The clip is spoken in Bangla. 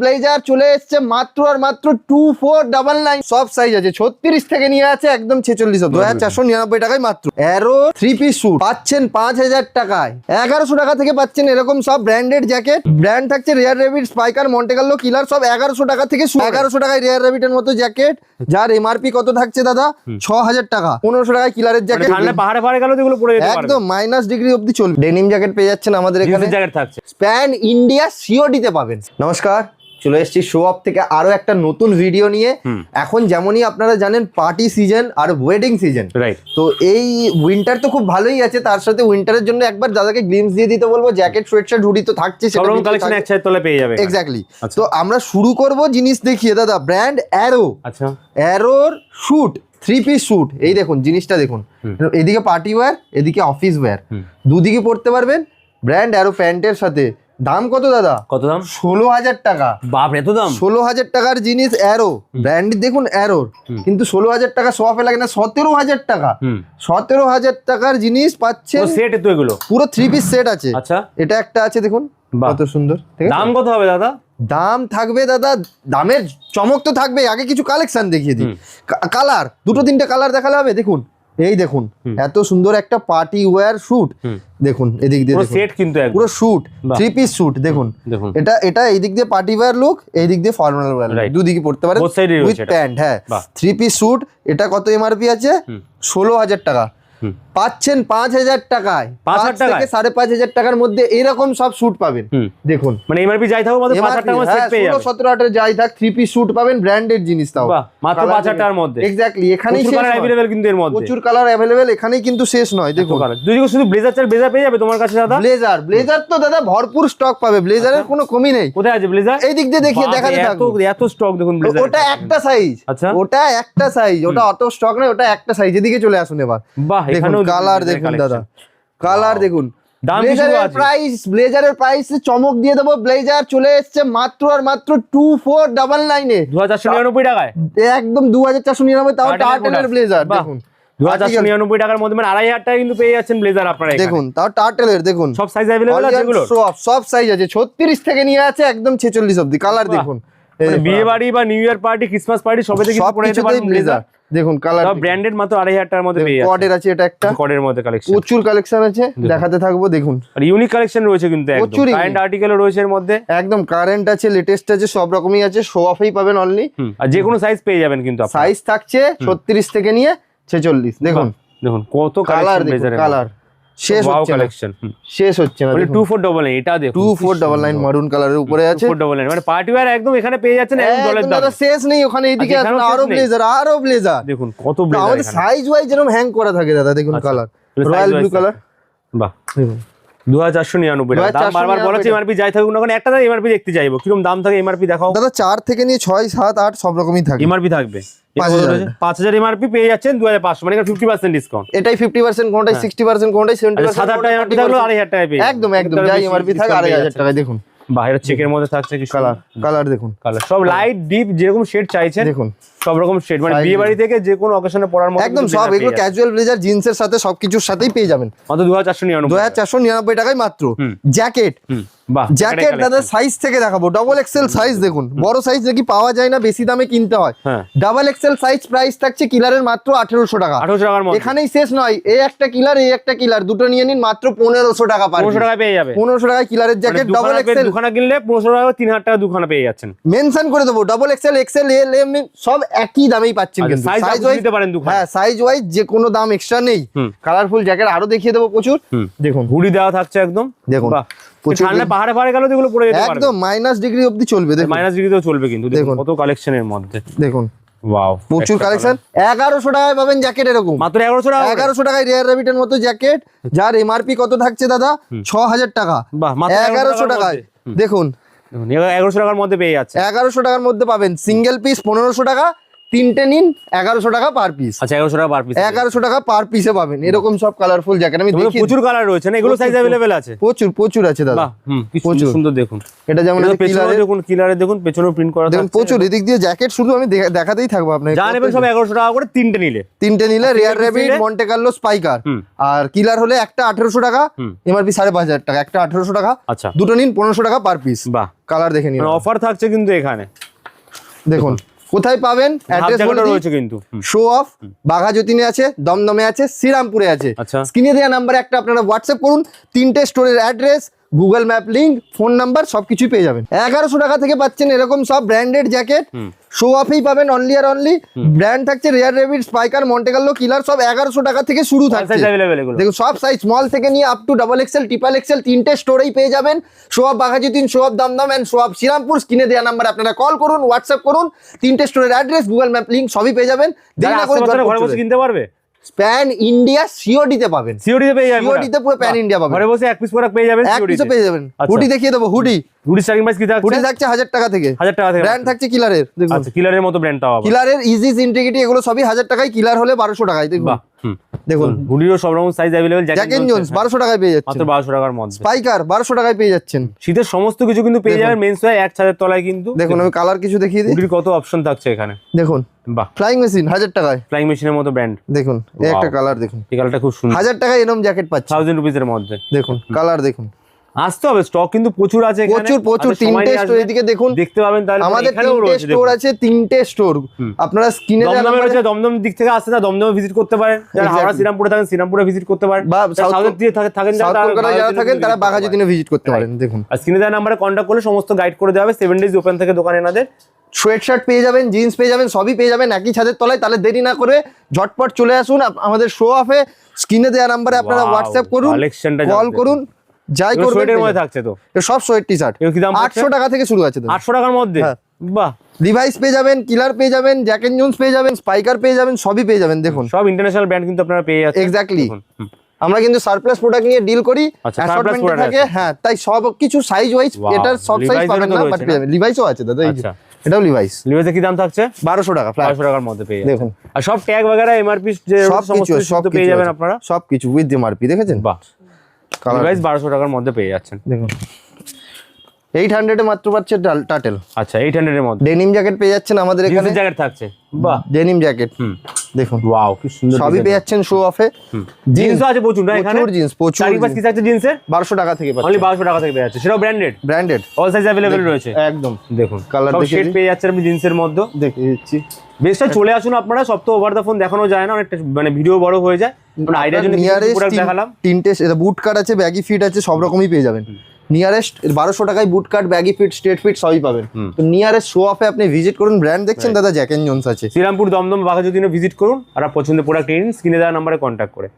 ব্লেজার চলে এসছে মাত্র আর মাত্র টু ফোর ডাবল নাইন সব সাইজ আছে ছত্রিশ থেকে নিয়ে আছে একদম ছেচল্লিশ দু হাজার চারশো নিরানব্বই টাকায় মাত্র। অ্যারো থ্রি পিস স্যুট পাচ্ছেন পাঁচ হাজার টাকায়। এগারোশো টাকা থেকে পাচ্ছেন এরকম সব ব্র্যান্ডেড জ্যাকেট ব্র্যান্ড থাকছে Rare Rabbit Spykar Monte Carlo Killer সব এগারোশো টাকা থেকে এগারোশো টাকায় রেয়ার রেবিটের মতো জ্যাকেট যার এমআরপি কত থাকছে দাদা? ছ হাজার টাকা। পনেরোশো টাকায় কিলারের মানে জ্যাকেট পাহাড়ে পাহাড়ে গেলে একদম মাইনাস ডিগ্রি অব্দি চলবে। ডেনিম জ্যাকেট পেয়ে যাচ্ছেন আমাদের এখানে। জ্যাকেট থাকছে। স্প্যান ইন্ডিয়া সিওডিতে পাবেন। নমস্কার। চলে এসেছি শো অফ থেকে আরও একটা নতুন ভিডিও নিয়ে। এখন যেমনই আপনারা জানেন পার্টি সিজন আর ওয়েডিং সিজন তো এই উইন্টার তো খুব ভালোই আছে তার সাথে উইন্টারের জন্য একবার দাদাকে গ্লিমস দিয়ে দিতে বলব জ্যাকেট সোয়েটশার্ট হুডি তো থাকছে পেয়ে যাবে। এক্স্যাক্টলি আচ্ছা। তো আমরা শুরু করব জিনিস দেখিয়ে দাদা ব্র্যান্ড অ্যারো আচ্ছা। অ্যারোর শুট থ্রি পিস শুট এই দেখুন জিনিসটা দেখুন। এদিকে পার্টি ওয়্যার এদিকে অফিস ওয়্যার দুদিকে পড়তে পারবেন ব্র্যান্ড অ্যারো প্যান্টের সাথে। দাম কত দাদা? কত দাম? ষোলো হাজার টাকা। বাপ এত দাম? ষোলো হাজার টাকার জিনিস অ্যারো ব্র্যান্ড দেখুন অ্যারোর কিন্তু ষোলো হাজার টাকা সোয়াফে লাগে না সতেরো হাজার টাকা। সতেরো হাজার টাকার জিনিস পাচ্ছে সেট তো এগুলো? পুরো থ্রি পিস সেট আছে। আচ্ছা। এটা একটা আছে দেখুন। কত সুন্দর দাম কত হবে দাদা? দাম থাকবে দাদা দামের চমক তো থাকবে আগে কিছু কালেকশন দেখিয়ে দিই। কালার দুটো তিনটে কালার দেখালে হবে দেখুন। এই দেখুন এত সুন্দর একটা পার্টি ওয়্যার শুট দেখুন এদিক দিয়ে পুরো সেট কিন্তু পুরো শুট থ্রি পিস শুট দেখুন। এটা এটা এই দিক দিয়ে পার্টি ওয়ার লুক এই দিক দিয়ে ফর্মাল ওয়ার. দুদিকে পড়তে পারে উইথ প্যান্ট হ্যাঁ। থ্রি পিস শুট এটা কত এমআরপি আছে? ষোলো হাজার টাকা। পাচ্ছেন পাঁচ হাজার টাকায়। পাঁচ হাজার থেকে সাড়ে পাঁচ হাজার টাকার মধ্যে এরকম সব শুট পাবেন। দেখুন। মানে এমআরপি যাই থাকো টাকা পেয়ে যাবে সতেরো আটের যাই থাক থ্রি পিস শুট পাবেন ব্র্যান্ডেড জিনিস তাও। মাত্র পাঁচ হাজার টাকার মধ্যে। এক্স্যাক্টলি এখানেই। অ্যাভেলেবেল কিন্তু এর মধ্যে। প্রচুর কালার অ্যাভেলেবেল এখানেই কিন্তু শেষ নয় দেখুন। যদি কেউ শুধু ব্লেজার চার ব্লেজার পেয়ে যাবে তোমার কাছে দাদা? ব্লেজার ব্লেজার তো দাদা ভরপুর স্টক পাবে ব্লেজারের কোনো কমি নেই। কোথায় আছে ব্লেজার এই দিক দিয়ে দেখিয়ে দেখাতে থাকব এত স্টক দেখুন ব্লেজার ওটা একটা সাইজ আচ্ছা। ওটা একটা সাইজ ওটা অত স্টক নয় ওটা একটা সাইজ এদিকে চলে আসুন এবার। বাহ এখানেও কালার দেখুন দাদা। কালার দেখুন। ব্লেজারের আছে? প্রাইস ব্লেজারের প্রাইস চমক দিয়ে দেবো। ব্লেজার চলে এসছে মাত্র আর মাত্র টু ফোর ডাবল নাইনে দু হাজার নিরানব্বই টাকায়? একদম দু হাজার চারশো নিরানব্বই তাও টার্টেলের ব্লেজার। দেখুন। দু হাজার নিরানব্বই টাকার মধ্যে মানে আড়াই হাজার টাকা কিন্তু পেয়ে যাচ্ছেন ব্লেজার আপনারা দেখুন তাও টার্টেলের দেখুন। সব সাইজ অ্যাভেলেবল আছে এগুলো সব সাইজ আছে। ছত্রিশ থেকে নিয়ে আছে একদম ছেচল্লিশ অব্দি কালার দেখুন। মানে বিয়ে বাড়ি বা new year party Christmas party সবেতে কিন্তু সব পরে যেতে পারেন ব্লেজার ব্লেজার দেখুন কালার ব্র্যান্ডের ব্র্যান্ডেড মাত্র আড়াই হাজার টাকার মধ্যে কডের আছে এটা একটা। কডের মধ্যে কালেকশন প্রচুর কালেকশন আছে দেখাতে থাকব দেখুন। আর ইউনিক কালেকশন রয়েছে কিন্তু প্রচুর। কারেন্ট আর্টিকেলও রয়েছে এর মধ্যে। একদম কারেন্ট আছে লেটেস্ট আছে সব রকমই আছে শো অফেই পাবেন অনলি আর যে কোনো সাইজ পেয়ে যাবেন কিন্তু সাইজ থাকছে ছত্রিশ থেকে নিয়ে ছেচল্লিশ দেখুন। দেখুন কত কালার কালার কালার শেষ হচ্ছে কালেকশন শেষ হচ্ছে না মানে টু ফোর ডবল এটা ডাবল নাইন মারুন কালারের উপরে আছে। ফোর ডবল মানে পার্টি ওয়্যার একদম এখানে পেয়ে যাচ্ছেন একদম ডলের দাম। শেষ নেই ওখানে এইদিকে আচ্ছা, আরও ব্লেজার আরও ব্লেজার দেখুন কত আমাদের ব্লেজার সাইজ ওয়াইজ যেরকম হ্যাং করা থাকে দাদা দেখুন। কালার রয়্যাল ব্লু কালার বাহ। দেখুন। টাকা। দাদা চার থেকে নিয়ে ছয় সাত আট সব রকমই থাকে। এমআরপি থাকবে। পাঁচ হাজার। পাঁচ হাজার এমআরপি পেয়ে যাচ্ছেন দু হাজার পাঁচশো মানে ফিফটি পার্সেন্ট ডিসকাউন্ট এটাই ফিফটি পার্সেন্ট কোনটাই সিক্সটি পার্সেন্ট কোনটাই সেভেন্টি আচ্ছা হাজার টাকা এমআরপি আড়াই হাজার পেয়ে একদম একদম যাই এমআরপি থাকে আড়াই হাজার টাকায় দেখুন। বাইরের চেকের মধ্যে থাকছে কি কালার কালার দেখুন। কালার সব লাইট ডিপ যেরকম শেড চাইছেন দেখুন। সব রকম শেড মানে বিয়ে বাড়ি থেকে যে কোনো অকেশনে পরার মতো একদম সব এগুলো ক্যাজুয়াল ব্লেজার জিন্সের সাথে সবকিছুর সাথেই পেয়ে যাবেন। মাত্র দু হাজার চারশো দু নিরানব্বই হাজার চারশো নিরানব্বই টাকায় মাত্র। জ্যাকেট জ্যাকেট দাদা সাইজ থেকে দেখাবো। ডবল এক্সেল সাইজ দেখুন। বড় সাইজ নাকি পাওয়া যায় না বেশি দামে কিনতে হয়। ডাবল এক্সেল সাইজ প্রাইস থাকছে কিলারের মাত্র আঠেরোশো টাকা। এখানেই শেষ নয়। এই একটা কিলার এই একটা কিলার দুটো নিয়ে নিন মাত্র পনেরোশো টাকা পনেরোশো টাকায় পেয়ে যাবে। পনেরোশো টাকায় কিলারের জ্যাকেট ডবল এক্সেল দুখানা কিনলে পনেরোশো টাকা তিন হাজার টাকা দুখানা পেয়ে যাচ্ছেন। মেনশন করে দেবো double XL XL L M সব একই দামেই পাচ্ছেন আচ্ছা, কিন্তু। সাইজ ওয়াইজ পারেন হ্যাঁ সাইজ ওয়াইজ যে কোনো দাম এক্সট্রা নেই। কালারফুল জ্যাকেট আরও দেখিয়ে দেবো প্রচুর। দেখুন। হুডি দেওয়া থাকছে একদম। দেখুন। ঠান্ডা পাহাড়ে পাহাড়ে গেলে তো এগুলো পরে যেতে পারবে। একদম মাইনাস ডিগ্রি অবধি চলবে দেখুন। মাইনাস ডিগ্রিতেও চলবে কিন্তু দেখুন। কত কালেকশনের মধ্যে। দেখুন। ওয়াও প্রচুর কালেকশন এগারোশো টাকায় পাবেন জ্যাকেট এরকম। মাত্র এগারোশো টাকা করে? এগারোশো টাকায় রেয়ার র্যাবিটের মতো জ্যাকেট যার এমআরপি কত থাকছে দাদা? টাকা। বাহ মাত্র টাকায়। দেখুন। দেখুন এগারোশো টাকার মধ্যে পেয়ে যাচ্ছে। এগারোশো টাকার মধ্যে পাবেন। সিঙ্গেল পিস পনেরোশো টাকা। তিনটে নিন এগারোশো টাকা পার পিস আচ্ছা এগারোশো টাকা পার পিস এগারোশো টাকা পার পিসে পাবেন। এরকম সব কালারফুল জ্যাকেট আমি দেখি প্রচুর কালার রয়েছে না? এগুলো সাইজ অ্যাভেলেবেল আছে? প্রচুর প্রচুর আছে দাদা। প্রচুর। সুন্দর দেখুন। এটা যেমন কিলারের দেখুন কিলারে দেখুন পেছনেও প্রিন্ট করা দেখুন প্রচুর। এদিক দিয়ে জ্যাকেট শুধু আমি দেখাতেই থাকব আপনাকে। যা নেবেন সব এগারোশো টাকা করে তিনটে নিলে। তিনটে নিলে Rare Rabbit Monte Carlo Spykar আর কিলার হলে একটা আঠেরোশো টাকা এমআরপি সাড়ে পাঁচ হাজার টাকা একটা আঠেরোশো টাকা। আচ্ছা। দুটো নিন পনেরোশো টাকা পার পিস বাহ। কালার দেখে নিন। অফার থাকছে কিন্তু এখানে। দেখুন। কোথায় পাবেন? অ্যাড্রেস বলে রয়েছে কিন্তু। শো অফ বাঘা যতীনে আছে দমদমে আছে শ্রীরামপুরে আছে। আচ্ছা। স্ক্রিনে দেওয়া নাম্বারে একটা আপনারা হোয়াটসঅ্যাপ করুন। তিনটে স্টোরের address Google map link phone number সবকিছুই পেয়ে যাবেন। এগারোশো টাকা থেকে পাচ্ছেন এরকম সব ব্র্যান্ডেড জ্যাকেট শো অফেই পাবেন অনলি আর অনলি ব্র্যান্ড থাকছে Rare Rabbit Spykar Monte Carlo Killer সব এগারোশো টাকা থেকে শুরু থাকছে। দেখুন সব সাইজ স্মল থেকে নিয়ে up to double XL triple XL তিনটে স্টোরেই পেয়ে যাবেন। Show of Baghajatin show of Dum Dum and show of Shrirampur. স্ক্রিনে দেওয়া নাম্বার আপনারা কল করুন হোয়াটসঅ্যাপ করুন। তিনটে স্টোরের অ্যাড্রেস গুগল ম্যাপ লিঙ্ক সবই পেয়ে যাবেন। দেরি না করে কিনতে পারবে? প্যান ইন্ডিয়া সিওডিতে পাবেন। সিওডি তে পেয়ে যাবেন সিওডিতে পুরো প্যান ইন্ডিয়া পাবেন। ঘরে বসে এক পিস করে পেয়ে যাবেন এক পিসে পেয়ে যাবেন। আচ্ছা। হুডি দেখিয়ে দেবো হুডি হুডি স্টার্টিং প্রাইস কি হুডি থাকছে হাজার টাকা থেকে। হাজার টাকা থেকে ব্র্যান্ড থাকছে কিলারের দেখুন। আচ্ছা কিলারের মতো ব্র্যান্ডটাও আবার। কিলারের ইজি ইন্টিগ্রিটি এগুলো সবই হাজার টাকায় কিলার হলে টাকায় দেখুন। বাহ দেখুন। হুডিরও সব রকম size available Jack and Jones বারোশো টাকায় পেয়ে যাচ্ছেন। মাত্র বারোশো টাকার মধ্যে। স্পাইকার বারোশো টাকায় পেয়ে যাচ্ছেন। শীতের সমস্ত কিছু কিন্তু পেয়ে দেখুন। যাবেন মেন্স এক ছাদের তলায় কিন্তু। দেখুন আমি কালার কিছু দেখিয়ে দিই। হুডির কত অপশন থাকছে এখানে? দেখুন বাহ। ফ্লাইং মেশিন হাজার টাকায়। ফ্লাইং মেশিনের মতো ব্র্যান্ড দেখুন এই একটা কালার দেখুন। এই কালারটা খুব সুন্দর। হাজার টাকায় এরম জ্যাকেট পাচ্ছি থাউজেন্ড রুপিসের মধ্যে। দেখুন কালার দেখুন। আসতে হবে স্টক কিন্তু প্রচুর আছে প্রচুর প্রচুর তিনটে স্টোর। এদিকে দেখুন। দেখতে পাবেন তাহলে আমাদের তিনটে স্টোর আছে তিনটে স্টোর আপনারা স্ক্রিনে দমদমে রয়েছে দমদম দিক থেকে আসতে না দমদমে ভিজিট করতে পারেন। যারা হাওড়া শ্রীরামপুরে থাকেন শ্রীরামপুরে ভিজিট করতে পারেন। বা যারা সাউথের দিকে থাকে- থাকেন যারা যারা থাকেন তারা বাঘাযতীনে ভিজিট করতে পারেন দেখুন। আর স্ক্রিনে দেওয়া নাম্বারে কন্ট্যাক্ট করলে সমস্ত গাইড করে দেওয়া হবে। সেভেন ডেজ ওপেন থেকে দোকান এনাদের। সোয়েট শার্ট পেয়ে যাবেন জিন্স পেয়ে যাবেন সবই পেয়ে যাবেন একই ছাদের তলায়। তাহলে দেরি না করে ঝটপট চলে আসুন আমাদের শো অফে স্ক্রিনে দেওয়া নাম্বারে আপনারা হোয়াটসঅ্যাপ করুন কল করুন। যাই এগুলো করবেন সোয়েটের পেয়ে মধ্যে যাবেন। থাকছে তো এ সব সোয়েট টি শার্ট এগুলো কি দাম আটশো টাকা থেকে শুরু আছে আটশো টাকার মধ্যে হ্যাঁ। বাহ ডিভাইস পেয়ে যাবেন কিলার পেয়ে যাবেন জ্যাক এন্ড জোন্স পেয়ে যাবেন স্পাইকার পেয়ে যাবেন সবই পেয়ে যাবেন দেখুন সব ইন্টারন্যাশনাল ব্র্যান্ড কিন্তু আপনারা পেয়ে যাচ্ছেন Exactly. দেখুন, হুম। আমরা কিন্তু সারপ্লাস প্রোডাক্ট নিয়ে ডিল করি আচ্ছা, surplus অ্যাসর্টমেন্টে product থাকে হ্যাঁ তাই সব কিছু সাইজ ওয়াইজ Wow, এটা সব সাইজ Levi's পাবেন এরও না তো বাট রয়েছে পেয়ে যাবেন লিভাইসও আছে দাদা এই যে। আচ্ছা। এটাও লিভাইস লিভাইসে কি দাম থাকছে বারোশো টাকা ফ্ল্যাট বারোশো টাকার মধ্যে পেয়ে দেখুন। যাবেন আর সব ট্যাগ वगैरह এমআরপি যে সব সমস্ত কিছু কিছু সব তো পেয়ে যাবেন আপনারা সব কিছু উইথ এমআরপি দেখেছেন বাহ কালার লিভাইস বারোশো টাকার মধ্যে পেয়ে যাচ্ছেন। দেখুন। এইট হান্ড্রেডে মাত্র পাচ্ছে টাটেল। আচ্ছা এইট হান্ড্রেড এর মধ্যে। ডেনিম জ্যাকেট পেয়ে যাচ্ছেন আমাদের এখানে। জ্যাকেট থাকছে। বাহ। Denim jacket hmm. দেখুন। ওয়াও কি সুন্দর সবই পেয়ে যাচ্ছেন শো অফে জিন্স আছে প্রচুর না এখানে? প্রচুর জিন্স প্রচুর চারি পাঁচ জিন্সের টাকা থেকে অনলি বারোশো টাকা থেকে পেয়ে যাচ্ছে। সেটাও branded branded all size available রয়েছে। একদম। দেখুন। সব শেড পেয়ে যাচ্ছেন আপনি জিন্সের মধ্যে। দেখিয়ে দিচ্ছি। বেশটা চলে আসুন আপনারা সব তো ওভার দা ফোন দেখানো যায় না অনেকটা মানে ভিডিও বড় হয়ে যায়। আইডিয়ার জন্য প্রোডাক্ট দেখালাম। তিনটে বুট কাট আছে ব্যাগি ফিট আছে সব রকমই পেয়ে যাবেন। নিয়ারেস্ট বারোশো টাকায় boot cut baggy fit straight fit সবই পাবেন। তো নিয়ারেস্ট শো অফে আপনি ভিজিট করুন ব্র্যান্ড দেখছেন দাদা জ্যাকেন জোনস আছে। শ্রীরামপুর দমদম বাঘাজুদ্দিনে ভিজিট করুন আর পছন্দের প্রোডাক্ট কিনে স্ক্রিনে দেওয়া নাম্বারে কন্ট্যাক্ট করে।